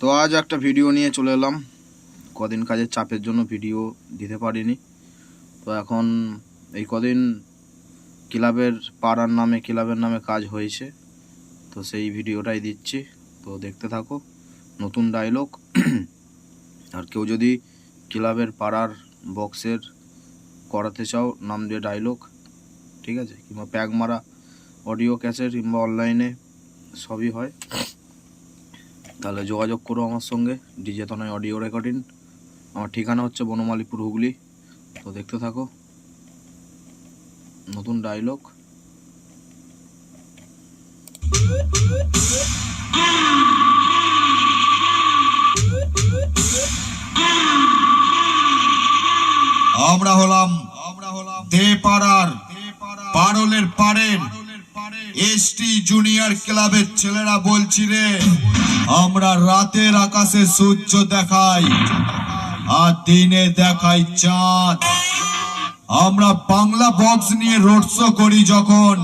তো আজ একটা ভিডিও নিয়ে চলে এলাম। কদিন কাজের চাপের জন্য ভিডিও দিতে পারিনি। তো এখন এই কদিন ক্লাবের পাড়ার নামে, ক্লাবের নামে কাজ হয়েছে। তো সেই ভিডিওটাই দিচ্ছি। তো দেখতে থাকো, নতুন ডায়লগ আর কেউ যদি ক্লাবের পাড়ার বক্সের করাতে চাও, নাম দিয়ে ডায়লগ ঠিক আছে? কিংবা প্যাক মারা অডিও ক্যাসেট কিংবা অনলাইনে সবই হয়। তাহলে যোগাযোগ করো আমার সঙ্গে ডিজে তনয় অডিও রেকর্ডিং আমার ঠিকানা হচ্ছে বনমালীপুর হুগলি। তো দেখতে থাকো। নতুন ডায়লগ আমরা হলাম আমরা হলাম দে পাড়ার পারলের পাড়ের। এসটি জুনিয়র ক্লাবের ছেলেরা বলছি রে, আমরা রাতের আকাশে সূর্য দেখাই আর দিনে দেখাই চাঁদ। আমরা বাংলা বক্স নিয়ে রোড শো করি যখন,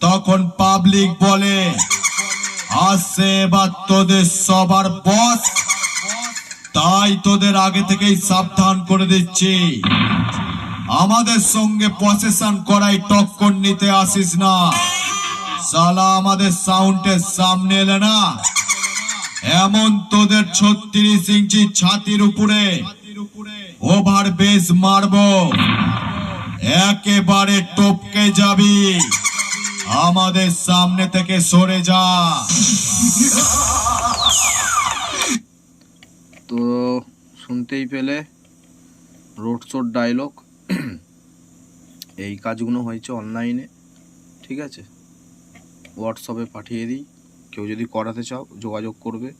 তখন পাবলিক বলে, আসছে এবার তোদের সবার বস তাই তোদের আগে থেকেই সাবধান করে দিচ্ছি। আমাদের সঙ্গে প্রসেশন করাই টক্কর নিতে আসিস না। সালা আমাদের সাউন্ডের সামনে এলে না? এমন তোদের ছত্রিশ ইঞ্চি ছাতির উপরে ওভার বেস মারবো। একেবারে টপকে যাবি। আমাদের সামনে থেকে সরে যা। তো শুনতেই পেলে রোড শোর ডায়লগ এই কাজগুলো হয়েছে অনলাইনে, ঠিক আছে? হোয়াটসঅ্যাপে পাঠিয়ে দিই। কেউ যদি করাতে চাও, যোগাযোগ করবে।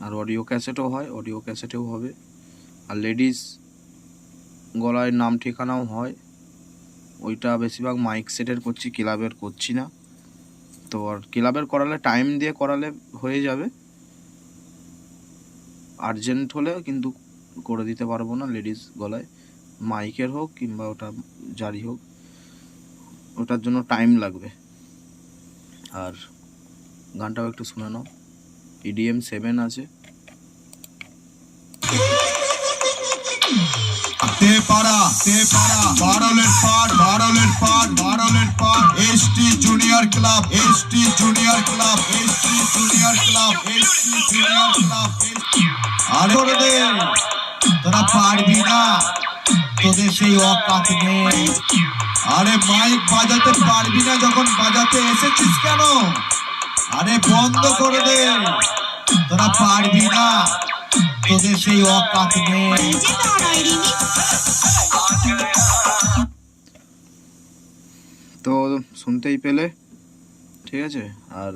আর অডিও ক্যাসেটও হয়, অডিও ক্যাসেটেও হবে। আর লেডিস গলায় নাম ঠিকানাও হয়। ওইটা বেশিরভাগ মাইক সেটের করছি, ক্লাবের করছি না। তো আর ক্লাবের করালে টাইম দিয়ে করালে হয়ে যাবে। আর্জেন্ট হলে কিন্তু করে দিতে পারব না লেডিস গলায়। মাইকের হোক কিংবা ওটা জারি হোক, ওটার জন্য টাইম লাগবে। আর গানটাও একটু শুনে নাও। ইডিএম সেভেন আছে। ক্লাব ক্লাব ক্লাব তোরা পারবি না। তোদের সেই অকাত নেই। আরে মাইক বাজাতে পারবি না যখন বাজাতে এসেছিস কেন? আরে বন্ধ করে দে। তোরা পারবি না তোদের সেই অকাত নেই। তো শুনতেই পেলে, ঠিক আছে? আর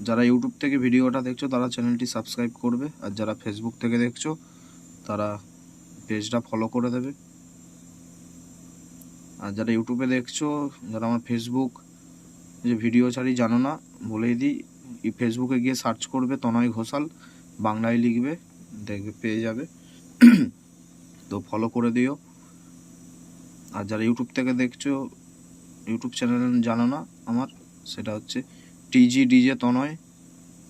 যারা ইউটিউব থেকে ভিডিওটা দেখছ, তারা চ্যানেলটি সাবস্ক্রাইব করবে। আর যারা ফেসবুক থেকে দেখছ, তারা পেজটা ফলো করে দেবে। আর যারা ইউটিউবে দেখছ, যারা আমার ফেসবুক যে ভিডিও ছাড়ি জানো না, বলেই দিই, এই ফেসবুকে গিয়ে সার্চ করবে তনয় ঘোষাল, বাংলায় লিখবে, দেখবে, পেয়ে যাবে। তো ফলো করে দিও। আর যারা ইউটিউব থেকে দেখছ ইউটিউব চ্যানেল জানো না আমার, সেটা হচ্ছে টিজি ডিজে তনয়,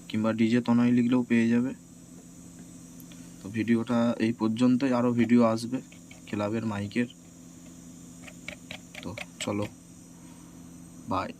কিংবা ডিজে তনয় লিখলেও পেয়ে যাবে। তো ভিডিওটা এই পর্যন্তই। আরও ভিডিও আসবে ক্লাবের মাইকের। তো চলো বাই